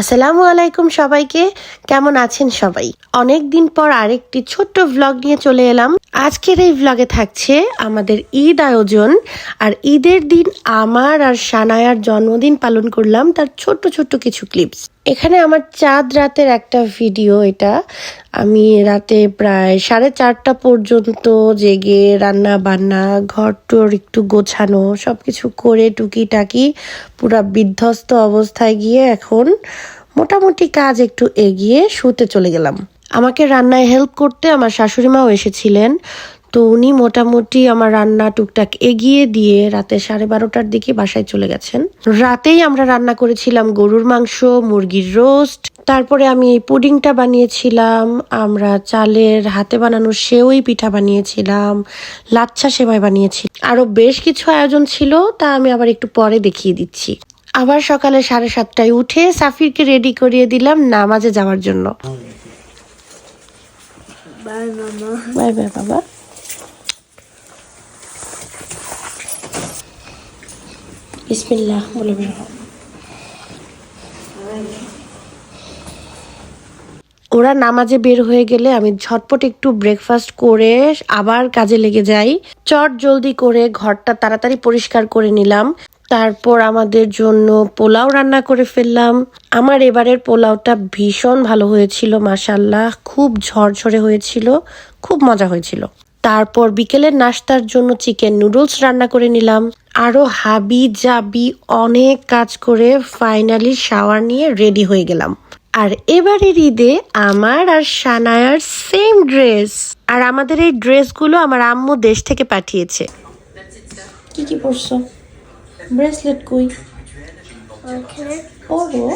আসসালামু আলাইকুম সবাইকে। কেমন আছেন সবাই? অনেক দিন পর আরেকটি ছোট্ট ভ্লগ নিয়ে চলে এলাম। আজকের এই ভ্লগে থাকছে আমাদের ঈদ আয়োজন। আর ঈদের দিন আমার আর সানায়ার জন্মদিন পালন করলাম তার ছোট্ট ছোট্ট কিছু ক্লিপস এখানে আমার চাঁদ রাতের একটা ভিডিও এটা। আমি রাতে প্রায় সাড়ে চারটা পর্যন্ত জেগে রান্না বান্না, ঘর টোর একটু গোছানো, সবকিছু করে টুকিটাকি পুরা বিধ্বস্ত অবস্থায় গিয়ে এখন মোটামুটি কাজ একটু এগিয়ে শুতে চলে গেলাম। আমাকে রান্নায় হেল্প করতে আমার শাশুড়ি মাও এসেছিলেন। তো উনি মোটামুটি আমার রান্না টুকটাক এগিয়ে দিয়ে রাতে সাড়ে বারোটার দিকে বাসায় চলে গেছেন। রাতেই আমরা রান্না করেছিলাম গরুর মাংস মুরগির রোস্ট। তারপরে আমি এই পুডিংটা বানিয়েছিলাম আমরা চালের হাতে বানানো সেওই পিঠা বানিয়েছিলাম লাচ্ছা সেমাই বানিয়েছি আরও বেশ কিছু আয়োজন ছিল তা আমি আবার একটু পরে দেখিয়ে দিচ্ছি। আবার সকালে সাড়ে সাতটায় উঠে সাফিরকে রেডি করিয়ে দিলাম নামাজে যাওয়ার জন্য। বাই বাবা। বিসমিল্লাহ ওরা নামাজে বের হয়ে গেলে আমি ঝটপট একটু ব্রেকফাস্ট করে আবার কাজে লেগে যাই। চট জলদি করে ঘরটা তাড়াতাড়ি পরিষ্কার করে নিলাম। তারপর আমাদের জন্য পোলাও রান্না করে ফেললাম। আমার এবারের পোলাওটা ভীষণ ভালো হয়েছিল মাসাল্লাহ খুব ঝরঝরে হয়েছিল, খুব মজা হয়েছিল। তারপর বিকেলের নাস্তার জন্য চিকেন নুডলস রান্না করে নিলাম। আরও হাবি জাবি অনেক কাজ করে ফাইনালি শাওয়ার নিয়ে রেডি হয়ে গেলাম। আর এবারের ঈদে আমার আর সানায়ার সেম ড্রেস আর আমাদের এই ড্রেসগুলো আমার আম্মু দেশ থেকে পাঠিয়েছে। কি কি পরছো? ব্রেসলেট কই? পরো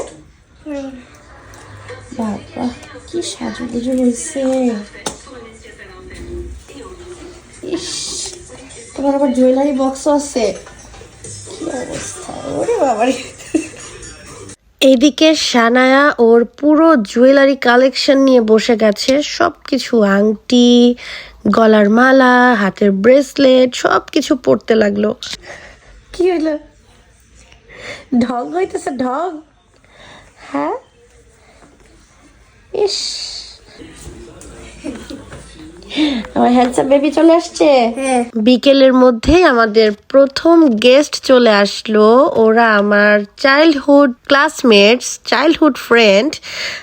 বাবা কি সাজু গুজু হয়েছে ইস তোমার আবার জুয়েলারি বক্সও আছে। কি অবস্থা? ওরে বাবারে। এদিকে সানায়া ওর পুরো জুয়েলারি কালেকশন নিয়ে বসে গেছে। সব কিছু আংটি গলার মালা হাতের ব্রেসলেট সব কিছু পরতে লাগল। কি হইল ঢং হইতেছে ঢং। হ্যাঁ? ইস। আমার হ্যান্ডসাম বেবি চলে আসছে। হ্যাঁ। বিকেলের মধ্যে আমাদের প্রথম গেস্ট চলে আসলো। ওরা আমার চাইল্ডহুড ক্লাসমেটস চাইল্ডহুড ফ্রেন্ড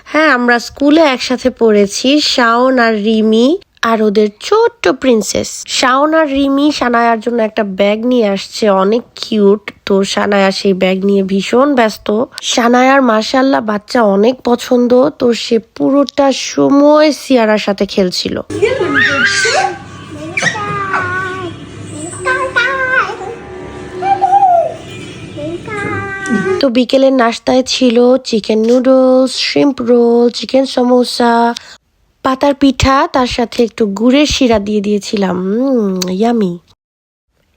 হ্যাঁ আমরা স্কুলে একসাথে পড়েছি শাওন আর রিমি। আর ওদের ছোট্ট প্রিন্সেস শাওন আর রিমি সানায়ার জন্য একটা ব্যাগ নিয়ে আসছে। অনেক কিউট তো সানায়া সেই ব্যাগ নিয়ে ভীষণ ব্যস্ত। সানায়ার মার্শাল্লাহ বাচ্চা অনেক পছন্দ। তো সে পুরোটা সময় সিয়ারার সাথে খেলছিল। তো বিকেলের নাস্তায় ছিল chicken noodles shrimp roll chicken samosa পাতার পিঠা তার সাথে একটু গুড়ের শিরা দিয়ে দিয়েছিলাম। ইয়ামি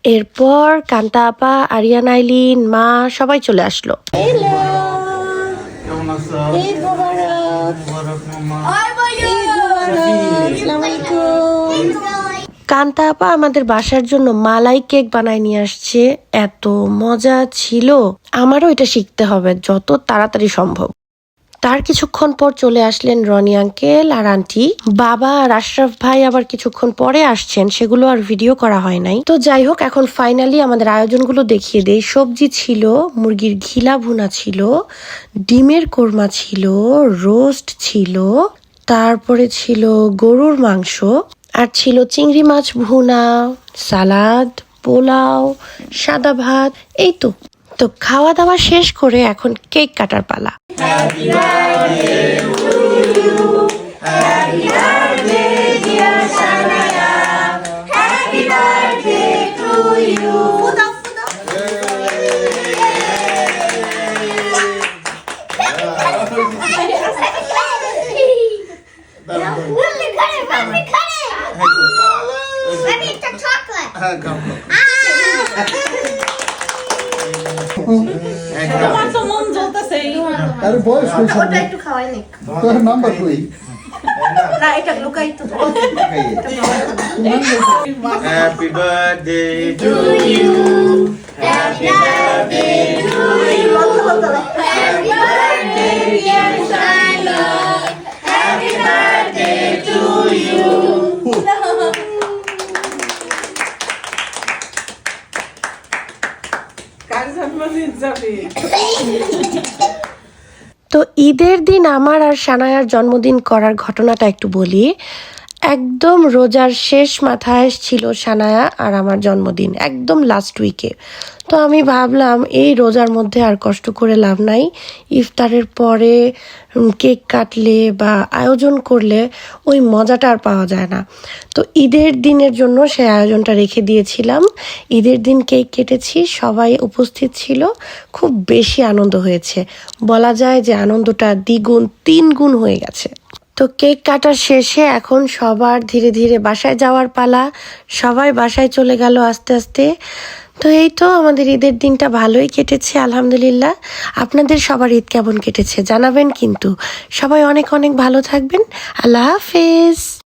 এরপর কান্তা আপা আরিয়ান আইলিন মা সবাই চলে আসলো। কান্তা আপা আমাদের বাসার জন্য মালাই কেক বানায় নিয়ে আসছে। এত মজা ছিল। আমারও এটা শিখতে হবে যত তাড়াতাড়ি সম্ভব। তার কিছুক্ষণ পর চলে আসলেন রনি আঙ্কেল আর আন্টি। বাবা আর আশরাফ ভাই আবার কিছুক্ষণ পরে আসছেন, সেগুলো আর ভিডিও করা হয় নাই। তো যাই হোক, এখন ফাইনালি আমাদের আয়োজনগুলো দেখিয়ে দেই। সবজি ছিল, মুরগির ঘিলা ভুনা ছিল, ডিমের কোরমা ছিল, রোস্ট ছিল, তারপরে ছিল গরুর মাংস, আর ছিল চিংড়ি মাছ ভুনা, সালাদ, পোলাও, সাদা ভাত, এই তো। তো খাওয়া দাওয়া শেষ করে এখন কেক কাটার পালা। হ্যাঁ খাও আমার তো মন জ্বলতেছেই আরে বয়স কই ওটা একটু খাওয়াই নে তোর নাম্বার কই? না এটা লুকাই তো হ্যাপি বার্থডে টু কথা বলতে হবে। তো ঈদের দিন আমার আর সানায়ার জন্মদিন করার ঘটনাটা একটু বলি। একদম রোজার শেষ মাথায় ছিল সানায়া আর আমার জন্মদিন, একদম লাস্ট উইকে তো আমি ভাবলাম, এই রোজার মধ্যে আর কষ্ট করে লাভ নাই। ইফতারের পরে কেক কাটলে বা আয়োজন করলে ওই মজাটা আর পাওয়া যায় না। তো ঈদের দিনের জন্য সেই আয়োজনটা রেখে দিয়েছিলাম। ঈদের দিন কেক কেটেছি, সবাই উপস্থিত ছিল। খুব বেশি আনন্দ হয়েছে। বলা যায় যে আনন্দটা দ্বিগুণ তিন গুণ হয়ে গেছে। তো কেক কাটার শেষে এখন সবার ধীরে ধীরে বাসায় যাওয়ার পালা। সবাই বাসায় চলে গেল আস্তে আস্তে। তো এই তো আমাদের ঈদের দিনটা ভালোই কেটেছে, আলহামদুলিল্লাহ। আপনাদের সবার ঈদ কেমন কেটেছে জানাবেন কিন্তু। সবাই অনেক অনেক ভালো থাকবেন। আল্লাহ হাফেজ।